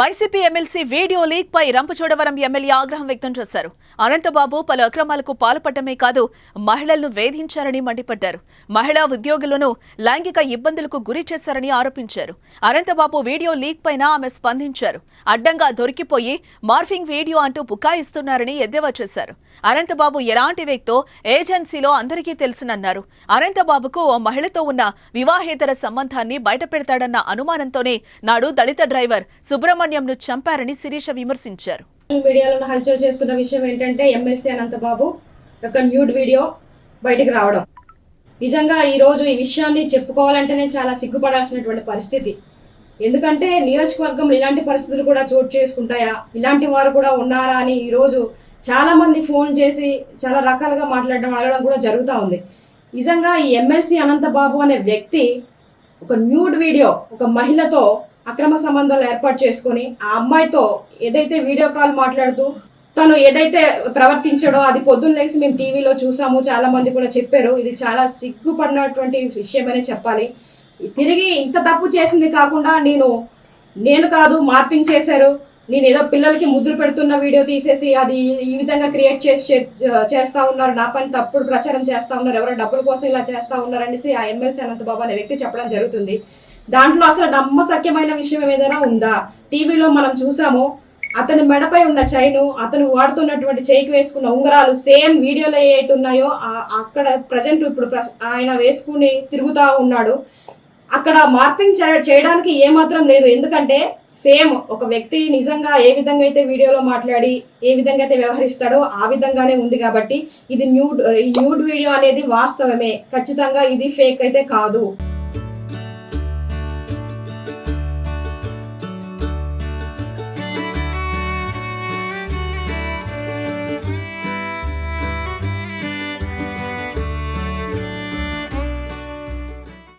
YCP MLC video leak పై Rampachodavaram MLA ఆగ్రహం వ్యక్తం చేశారు. అనంతబాబు పలు అక్రమాలకు పాల్పడమే కాదు మహిళలను వేధించారని మండిపడ్డారు. మహిళా ఉద్యోగులను లైంగిక ఇబ్బందులకు గురి చేశారని ఆరోపించారు. అనంతబాబు వీడియో లీక్ పైన ఆమె స్పందించారు. అడ్డంగా దొరికిపోయి మార్ఫింగ్ వీడియో అంటూ బుకాయిస్తున్నారని ఎద్దేవా చేశారు. అనంతబాబు ఎలాంటి వ్యక్తో ఏజెన్సీలో అందరికీ తెలుసునన్నారు. అనంతబాబుకు ఓ మహిళతో ఉన్న వివాహేతర సంబంధాన్ని బయటపెడతాడన్న అనుమానంతోనే నాడు దళిత డ్రైవర్ సుబ్రహ్మణ్యంను చంపారని శిరీష విమర్శించారు. మీడియాలో హల్చల్ చేస్తున్న విషయం ఏంటంటే ఎమ్మెల్సీ అనంతబాబు యొక్క న్యూడ్ వీడియో బయటికి రావడం. నిజంగా ఈ రోజు ఈ విషయాన్ని చెప్పుకోవాలంటేనే చాలా సిగ్గుపడాల్సినటువంటి పరిస్థితి. ఎందుకంటే నియోజకవర్గంలో ఇలాంటి పరిస్థితులు కూడా చోటు చేసుకుంటాయా? ఇలాంటి వారు కూడా ఉన్నారా అని ఈరోజు చాలా మంది ఫోన్ చేసి చాలా రకాలుగా మాట్లాడడం అడగడం కూడా జరుగుతూ ఉంది. నిజంగా ఈ ఎమ్మెల్సీ అనంతబాబు అనే వ్యక్తి ఒక న్యూడ్ వీడియో ఒక మహిళతో అక్రమ సంబంధాలు ఏర్పాటు చేసుకొని ఆ అమ్మాయితో ఏదైతే వీడియో కాల్ మాట్లాడుతూ తను ఏదైతే ప్రవర్తించాడో అది పొద్దున్న లేసి మేము టీవీలో చూసాము. చాలా మంది కూడా చెప్పారు. ఇది చాలా సిగ్గుపడినటువంటి విషయమనే చెప్పాలి. తిరిగి ఇంత తప్పు చేసింది కాకుండా నేను నేను కాదు మార్పింగ్ చేశారు. నేను ఏదో పిల్లలకి ముద్ర పెడుతున్న వీడియో తీసేసి అది ఈ విధంగా క్రియేట్ చేసి చే- చేస్తా ఉన్నారు. నా పని తప్పుడు ప్రచారం చేస్తా ఉన్నారు. ఎవరో డబ్బుల కోసం ఇలా చేస్తా ఉన్నారనేసి ఆ ఎమ్మెల్సీ అనంతబాబు అనే వ్యక్తి చెప్పడం జరుగుతుంది. దాంట్లో అసలు నమ్మసక్యమైన విషయం ఏదైనా ఉందా? టీవీలో మనం చూసాము అతని మెడపై ఉన్న చైను అతను వాడుతున్నటువంటి చేయికి వేసుకున్న ఉంగరాలు సేమ్ వీడియోలో ఏ అయితే ఉన్నాయో అక్కడ ప్రజెంట్ ఇప్పుడు ఆయన వేసుకుని తిరుగుతూ ఉన్నాడు. అక్కడ మార్పింగ్ చేయడానికి ఏమాత్రం లేదు. ఎందుకంటే సేమ్ ఒక వ్యక్తి నిజంగా ఏ విధంగా అయితే వీడియోలో మాట్లాడి ఏ విధంగా అయితే వ్యవహరిస్తాడో ఆ విధంగానే ఉంది కాబట్టి ఇది న్యూడ్ ఈ న్యూడ్ వీడియో అనేది వాస్తవమే. ఖచ్చితంగా ఇది ఫేక్ అయితే కాదు.